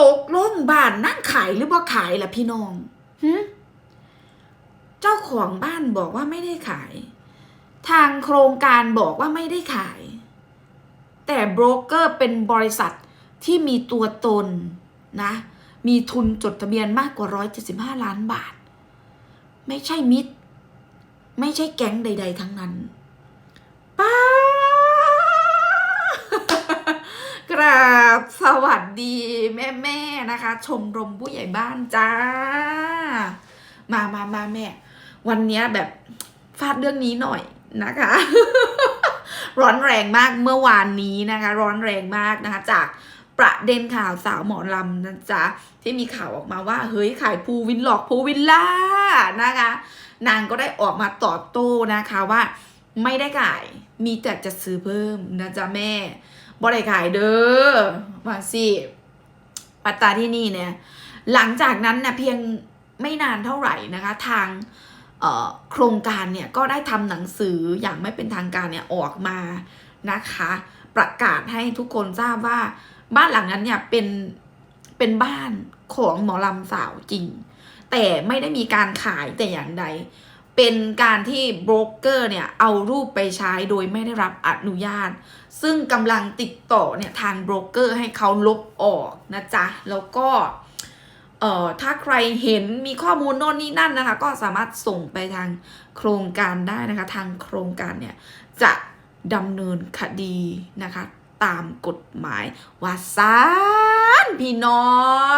ตกลงบ้านนั่งขายหรือบ่ขายล่ะพี่น้องหึเจ้าของบ้านบอกว่าไม่ได้ขาย ทางโครงการบอกว่าไม่ได้ขาย แต่โบรกเกอร์เป็นบริษัทที่มีตัวตนนะ มีทุนจดทะเบียนมากกว่า 175 ล้านบาท ไม่ใช่มิตร ไม่ใช่แก๊งใด ๆ ทั้งนั้น ป้า กราบ สวัสดีแม่แม่ๆนะคะ ชมรมผู้ใหญ่บ้านจ้า มามามาแม่ วันนี้แบบฟาดเรื่องนี้หน่อยนะคะ ร้อนแรงมากเมื่อวานนี้นะคะ ร้อนแรงมากนะคะ จากประเด็นข่าวสาวหมอลำนะจ๊ะที่มีข่าวออกมาว่า เฮ้ยขายภูวินหลอกภูวิลล่านะคะ นางก็ได้ออกมาตอบโต้นะคะว่า ไม่ได้ขายมีแต่จะซื้อเพิ่มนะจ๊ะแม่ บ่ได้ขายเด้อมาสิปัตตาที่นี่เนี่ย หลังจากนั้นนะเพียงไม่นานเท่าไหร่นะคะ ทางโครงการเนี่ยก็ได้ทำหนังสืออย่างไม่เป็นทางการเนี่ยออกมานะคะ ประกาศให้ทุกคนทราบว่าบ้านหลังนั้นเนี่ยเป็นเป็นบ้านของหมอลำสาวจริง แต่ไม่ได้มีการขายแต่อย่างใด เป็นการที่โบรกเกอร์เนี่ยเอารูปไปใช้โดยไม่ได้รับอนุญาต ซึ่งกำลังติดต่อเนี่ยทางโบรกเกอร์ให้เขาลบออกนะจ๊ะ แล้วก็เอ่อถ้าใครเห็นมีข้อมูลโน่นนี่นั่นนะคะ ก็สามารถส่งไปทางโครงการได้นะคะ ทางโครงการเนี่ยจะดำเนินคดีนะคะ ตามกฎหมายว่าซานพี่น้อ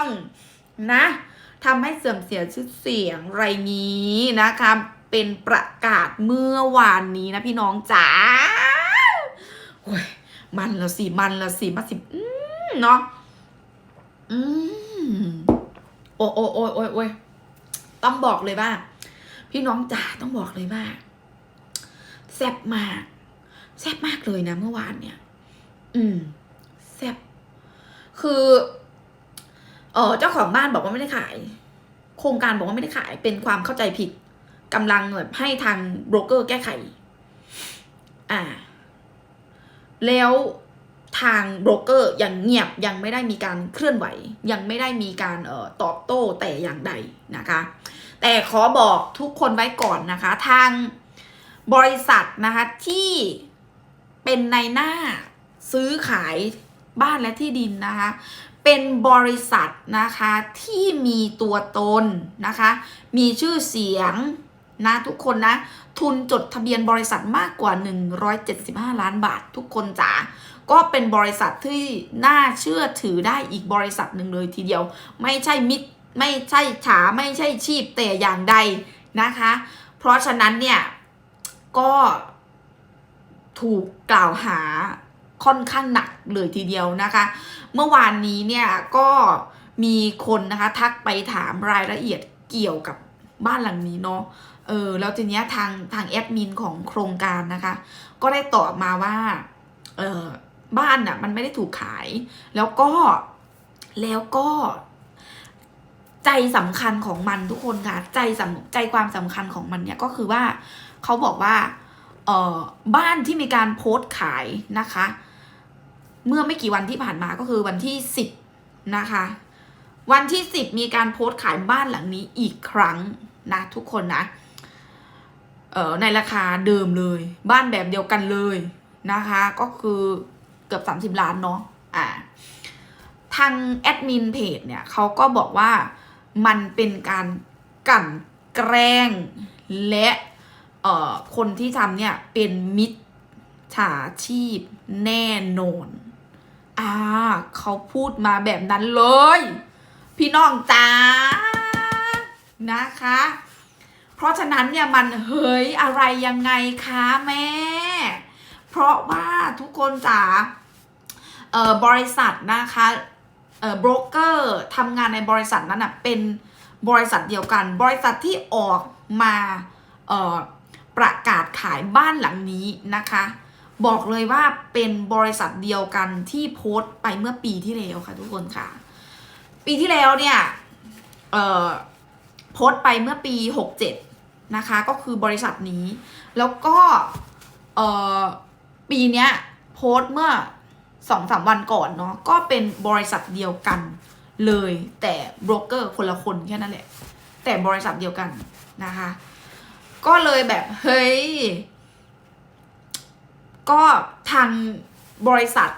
งนะทำให้เสื่อมเสียชื่อเสียงไรนี้นะคะ เป็นประกาศเมื่อวานนี้นะพี่น้องจ๋าโอ้ยมันละสิ มันละสิมาสิอืมเนาะอืมโอ้โอ้โอ้ยโอ้โอ้ยต้องบอกเลยว่า พี่น้องจ๋าต้องบอกเลยว่าแซ่บมากแซ่บมากเลยนะเมื่อวานเนี่ย อืมแซ่บคือเออเจ้าของบ้านบอกว่าไม่ได้ขาย โครงการบอกว่าไม่ได้ขายเป็นความเข้าใจผิด กำลังแบบให้ทางโบรกเกอร์แก้ไข อ่า แล้วทางโบรกเกอร์ยังเงียบยังไม่ได้มีการเคลื่อนไหว ยังไม่ได้มีการเอ่อตอบโต้แต่อย่างใดนะคะ แต่ขอบอกทุกคนไว้ก่อนนะคะ ทางบริษัทนะคะที่เป็นในหน้าซื้อขายบ้านและที่ดินนะคะ เป็นบริษัทนะคะที่มีตัวตนนะคะ มีชื่อเสียง นะทุกคนนะ ทุนจดทะเบียนบริษัทมากกว่า 175 ล้านบาท ทุกคนจ๋าก็เป็นบริษัทที่น่าเชื่อถือได้อีกบริษัทหนึ่งเลยทีเดียว ไม่ใช่มิตรไม่ใช่ฉาไม่ใช่ชีพแต่อย่างใดนะคะ เพราะฉะนั้นเนี่ยก็ถูกกล่าวหาค่อนข้างหนักเลยทีเดียวนะคะ เมื่อวานนี้เนี่ยก็มีคนนะคะทักไปถามรายละเอียดเกี่ยวกับบ้านหลังนี้เนาะ เออแล้วทีเนี้ยทางทางแอดมินของโครงการนะคะ ก็ได้ตอบมาว่าเออบ้านน่ะมันไม่ได้ถูกขาย แล้วก็แล้วก็ ใจสำคัญของมันทุกคนค่ะ ใจสำใจความสำคัญของมันเนี่ยก็คือว่าเขาบอกว่าเออบ้านที่มีการโพสต์ขายนะคะ เมื่อไม่กี่วันที่ผ่านมาก็คือวันที่สิบนะคะ วันที่สิบมีการโพสต์ขายบ้านหลังนี้อีกครั้งนะทุกคนนะ เอ่อในราคาเดิมเลย บ้านแบบเดียวกันเลยนะคะ ก็คือเกือบ 30 ล้านเนาะอ่าทางแอดมินเพจเนี่ยเขาก็บอกว่ามันเป็นการกลั่นแกล้งและเอ่อคนที่ทำเนี่ยเป็นมิจฉาชีพแน่นอนอ่าเขาพูดมาแบบนั้นเลย พี่น้องจ้านะคะ เพราะฉะนั้นเนี่ยมันเฮ้ยอะไรยังไงคะแม่ เพราะว่าทุกคนจ๋าบริษัทนะคะเออบรกเกอร์ทำงานในบริษัทนั้นอะเป็นบริษัทเดียวกัน บริษัทที่ออกมาประกาศขายบ้านหลังนี้นะคะ บอกเลยว่าเป็นบริษัทเดียวกันที่โพสต์ไปเมื่อปีที่แล้วค่ะทุกคนค่ะ ปีที่แล้วเนี่ย เอ่อ โพสต์ไปเมื่อปี 67 นะคะ ก็คือบริษัทนี้ แล้วก็เออปีเนี้ยโพสต์เมื่อสองสามวันก่อนเนาะก็เป็นบริษัทเดียวกันเลย แต่โบรกเกอร์คนละคนแค่นั้นแหละ แต่บริษัทเดียวกันนะคะ ก็เลยแบบเฮ้ย ก็ทางบริษัท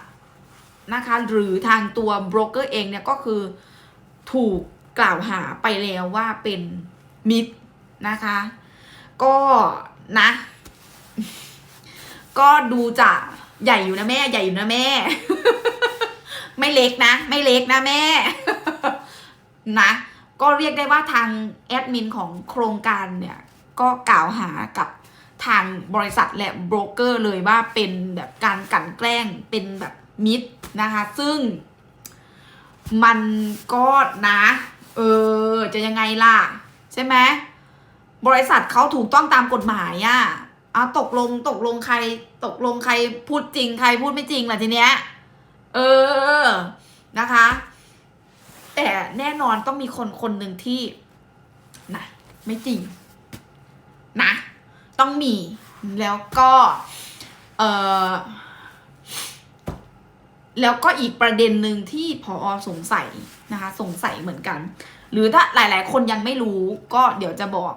นะคะ หรือทางตัวโบรกเกอร์เองเนี่ยก็คือถูก กล่าวหาไปแล้วว่าเป็นมิตรนะคะ ก็นะ ก็ดูจะใหญ่อยู่นะแม่ใหญ่อยู่นะแม่ ไม่เล็กนะ ไม่เล็กนะแม่ นะก็เรียกได้ว่าทางแอดมินของโครงการเนี่ย ก็กล่าวหากับทางบริษัทและโบรกเกอร์เลยว่าเป็นแบบการกลั่นแกล้งเป็นแบบมิดนะคะ ซึ่งมันก็นะ เออ จะยังไงล่ะ ใช่ไหมบริษัทเขาถูกต้องตามกฎหมายอะ่ะเอาตกลงตกลงใคร ตกลงใครพูดจริง ใครพูดไม่จริงล่ะทีเนี้ย เออนะคะ แต่แน่นอนต้องมีคนคนหนึ่งที่นะไม่จริง นะ ต้องมีแล้วก็ เออ แล้วก็อีกประเด็นหนึ่งที่พอสงสัยนะคะ สงสัยเหมือนกัน หรือถ้าหลาย ๆ คนยังไม่รู้ก็เดี๋ยวจะบอก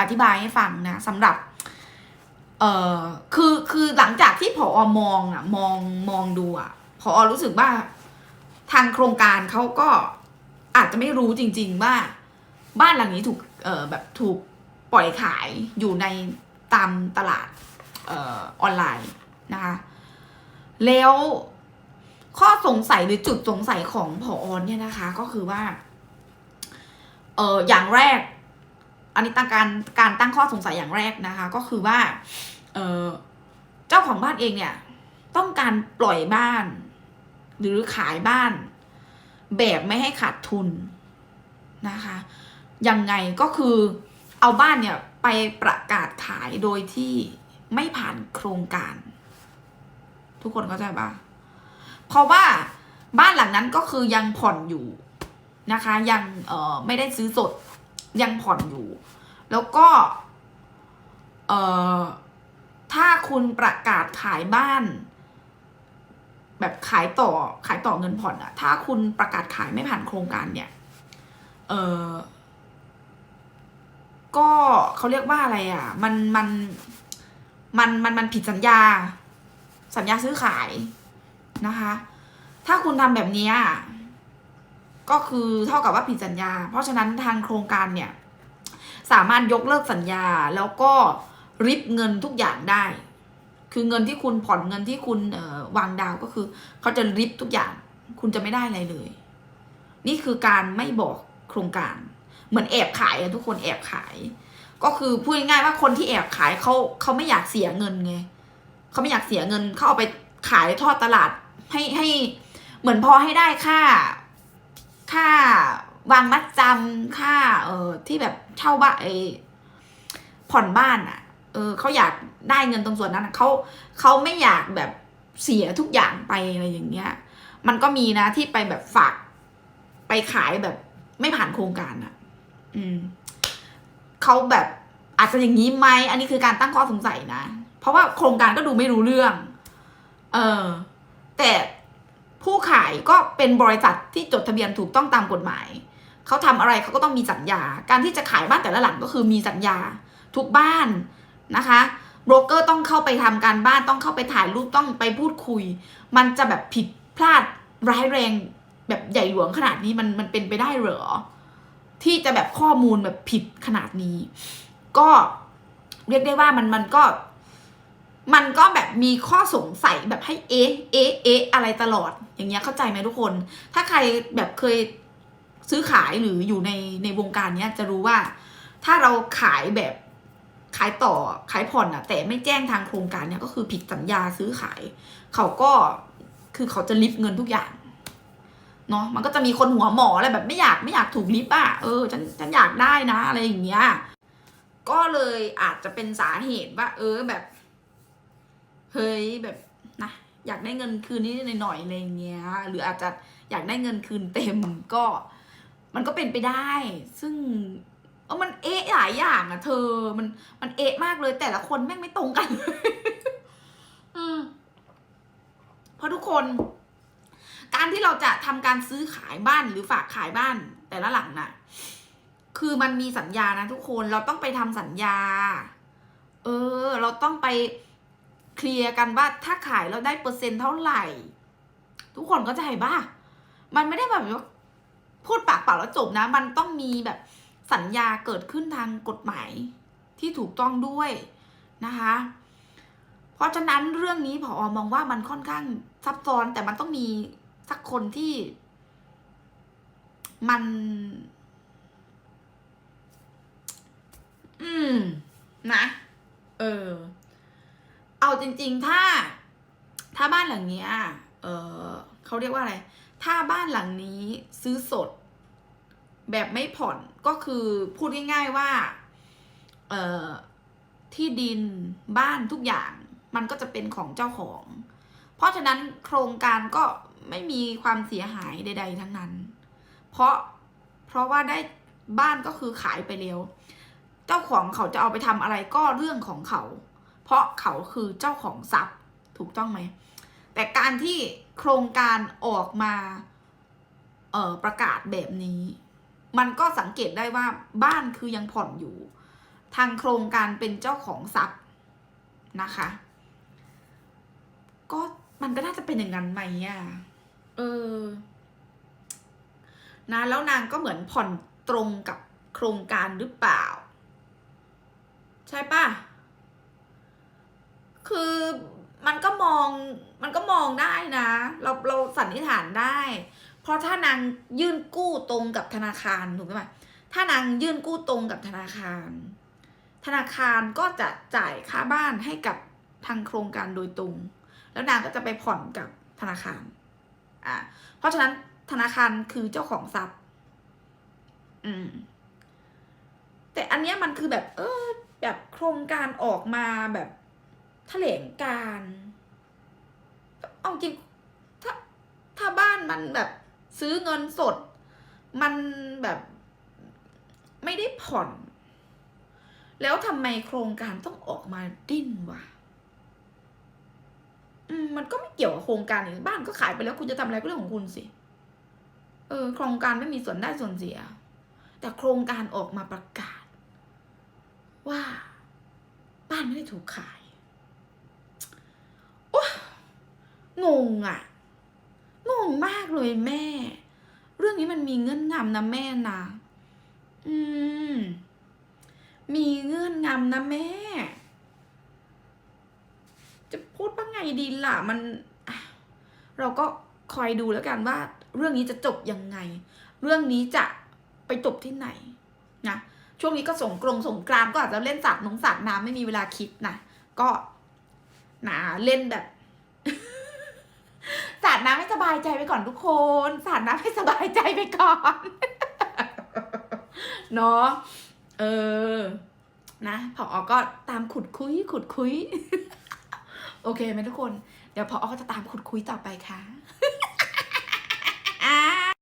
อธิบายให้ฟังนะสำหรับเอ่อคือคือหลังจากที่พอมองอะมองมองดูอะพอรู้สึกว่าทางโครงการเขาก็อาจจะไม่รู้จริง ๆ ว่า บ้านหลังนี้ถูกเอ่อแบบถูกปล่อยขายอยู่ในตามตลาดเอ่อออนไลน์นะคะ แล้ว ข้อสงสัยหรือจุดสงสัยของผออเนี่ยนะคะ ก็คือว่า เอออย่างแรก อันนี้ตั้งการการตั้งข้อสงสัยอย่างแรกนะคะ ก็คือว่า เออเจ้าของบ้านเองเนี่ย ต้องการปล่อยบ้าน หรือขายบ้าน แบบไม่ให้ขาดทุนนะคะยังไงก็คือเอาบ้านเนี่ยไปประกาศขายโดยที่ไม่ผ่านโครงการ ทุกคนเข้าใจปะ เพราะว่าบ้านหลังนั้นก็คือยังผ่อนอยู่นะคะ ยังเอ่อไม่ได้ซื้อสดยังผ่อนอยู่ แล้วก็เอ่อถ้าคุณประกาศขายบ้าน แบบขายต่อขายต่อเงินผ่อนอะถ้าคุณประกาศขายไม่ผ่านโครงการเนี่ยเออก็เขาเรียกว่าอะไรอะมันมันมันมันมันผิดสัญญา สัญญาซื้อขาย นะคะ ถ้าคุณทำแบบนี้ก็คือเท่ากับว่าผิดสัญญา เพราะฉะนั้นทางโครงการเนี่ย สามารถยกเลิกสัญญาแล้วก็ริบเงินทุกอย่างได้ คือเงินที่คุณผ่อนเงินที่คุณวางดาวก็คือเขาจะริบทุกอย่าง คุณจะไม่ได้อะไรเลย นี่คือการไม่บอกโครงการ เหมือนแอบขายอะทุกคนแอบขาย ก็คือพูดง่ายๆว่าคนที่แอบขายเขาเขาไม่อยากเสียเงินไงเขาไม่อยากเสียเงินเขาเอาไปขายทอดตลาด ให้ให้เหมือนพอให้ได้ค่า ค่าวางมัดจำค่า เออที่แบบเช่าบ้านเอผ่อนบ้านอะ เออเขาอยากได้เงินตรงส่วนนั้นเขาเขาไม่อยากแบบเสียทุกอย่างไปอะไรอย่างเงี้ย มันก็มีนะที่ไปแบบฝาก ไปขายแบบไม่ผ่านโครงการอะ อืมเขาแบบอาจจะอย่างนี้ไหม อันนี้คือการตั้งข้อสงสัยนะ เพราะว่าโครงการก็ดูไม่รู้เรื่อง เออ แต่ผู้ขายก็เป็นบริษัทที่จดทะเบียนถูกต้องตามกฎหมาย เขาทำอะไรเขาก็ต้องมีสัญญา การที่จะขายบ้านแต่ละหลังก็คือมีสัญญาทุกบ้านนะคะโบรกเกอร์ต้องเข้าไปทำการบ้านต้องเข้าไปถ่ายรูปต้องไปพูดคุย มันจะแบบผิดพลาดร้ายแรง แบบใหญ่หลวงขนาดนี้มันมันเป็นไปได้เหรอ ที่จะแบบข้อมูลแบบผิดขนาดนี้ ก็เรียกได้ว่ามันมันก็ มันก็แบบมีข้อสงสัยแบบให้เอ๊ะเอ๊ะเอ๊ะอะไรตลอด อย่างเงี้ยเข้าใจไหมทุกคน ถ้าใครแบบเคยซื้อขายหรืออยู่ในในวงการเนี้ยจะรู้ว่า ถ้าเราขายแบบขายต่อขายผ่อนอะแต่ไม่แจ้งทางโครงการเนี่ยก็คือผิดสัญญาซื้อขาย เขาก็คือเขาจะลิฟเงินทุกอย่างเนาะมันก็จะมีคนหัวหมออะไรแบบไม่อยากไม่อยากถูกลิฟอะเออฉันฉันอยากได้นะ อะไรอย่างเงี้ยก็เลยอาจจะเป็นสาเหตุว่า เออแบบ เฮ้ยแบบนะอยากได้เงินคืนนิดๆหน่อยๆอะไรอย่างเงี้ย หรืออาจจะอยากได้เงินคืนเต็มก็ มันก็เป็นไปได้ ซึ่งเออมันเอะหลายอย่างอะเธอ มันมันเอะมากเลย แต่ละคนแม่งไม่ตรงกัน อืมเพราะทุกคน การที่เราจะทำการซื้อขายบ้านหรือฝากขายบ้าน แต่ละหลังน่ะ คือมันมีสัญญานะทุกคนเราต้องไปทำสัญญา เออ เราต้องไป เคลียร์กันว่าถ้าขายเราได้เปอร์เซ็นต์เท่าไหร่ ทุกคนก็จะเห็นป่ะมันไม่ได้แบบว่าพูดปากเปล่าแล้วจบนะ มันต้องมีแบบสัญญาเกิดขึ้นทางกฎหมายที่ถูกต้องด้วยนะคะ เพราะฉะนั้นเรื่องนี้ผอมองว่ามันค่อนข้างซับซ้อนแต่มันต้องมีสักคนที่ มัน อืม นะ จริง ๆ ถ้า ถ้าบ้านหลังเนี้ยเออเขาเรียกว่าอะไร ถ้าบ้านหลังนี้ซื้อสด แบบไม่ผ่อนก็คือพูดง่ายๆว่า เอ่อที่ดินบ้านทุกอย่าง มันก็จะเป็นของเจ้าของ เพราะฉะนั้นโครงการก็ไม่มีความเสียหายใด ๆ ทั้งนั้น เพราะเพราะว่าได้บ้านก็คือขายไปแล้ว เจ้าของเขาจะเอาไปทำอะไรก็เรื่องของเขา เพราะเขาคือเจ้าของทรัพย์ถูกต้องไหม แต่การที่โครงการออกมาเอ่อประกาศแบบนี้ มันก็สังเกตได้ว่าบ้านคือยังผ่อนอยู่ ทางโครงการเป็นเจ้าของทรัพย์นะคะ ก็มันก็น่าจะเป็นอย่างนั้นไหมอะเออนะแล้วนางก็เหมือนผ่อนตรงกับโครงการหรือเปล่า ใช่ปะ คือมันก็มองมันก็มองได้นะ เราเราสันนิษฐานได้ เพราะถ้านางยื่นกู้ตรงกับธนาคารถูกไหมถ้านางยื่นกู้ตรงกับธนาคาร ธนาคารก็จะจ่ายค่าบ้านให้กับทางโครงการโดยตรง แล้วนางก็จะไปผ่อนกับธนาคารอ่าเพราะฉะนั้นธนาคารคือเจ้าของทรัพย์ อืม แต่อันเนี้ยมันคือแบบ เออแบบโครงการออกมาแบบ แถลงการเอาจริงถ้าถ้าบ้านมันแบบซื้อเงินสด มันแบบไม่ได้ผ่อน แล้วทำไมโครงการต้องออกมาดิ้นวะมันก็ไม่เกี่ยวกับโครงการนี่บ้านก็ขายไปแล้วคุณจะทำอะไรก็เรื่องของคุณสิ เออ โครงการไม่มีส่วนได้ส่วนเสีย แต่โครงการออกมาประกาศ ว่า บ้านไม่ได้ถูกขาย โอ้ งงอะงงมากเลยแม่ เรื่องนี้มันมีเงื่อนงำนะแม่นะ อืม มีเงื่อนงำนะแม่ จะพูดว่าไงดีล่ะมัน เราก็คอยดูแล้วกันว่า เรื่องนี้จะจบยังไง เรื่องนี้จะไปจบที่ไหนนะช่วงนี้ก็สงกรงสงกรานต์ก็อาจจะเล่นสาดน้องสาดน้ำไม่มีเวลาคิดนะก็นะเล่นแบบ สาดน้ำให้สบายใจไปก่อนทุกคน สาดน้ำให้สบายใจไปก่อน เนาะ เออ นะพออก็ตามขุดคุย ขุดคุย โอเคไหมทุกคน เดี๋ยวพออก็จะตามขุดคุยต่อไปค่ะ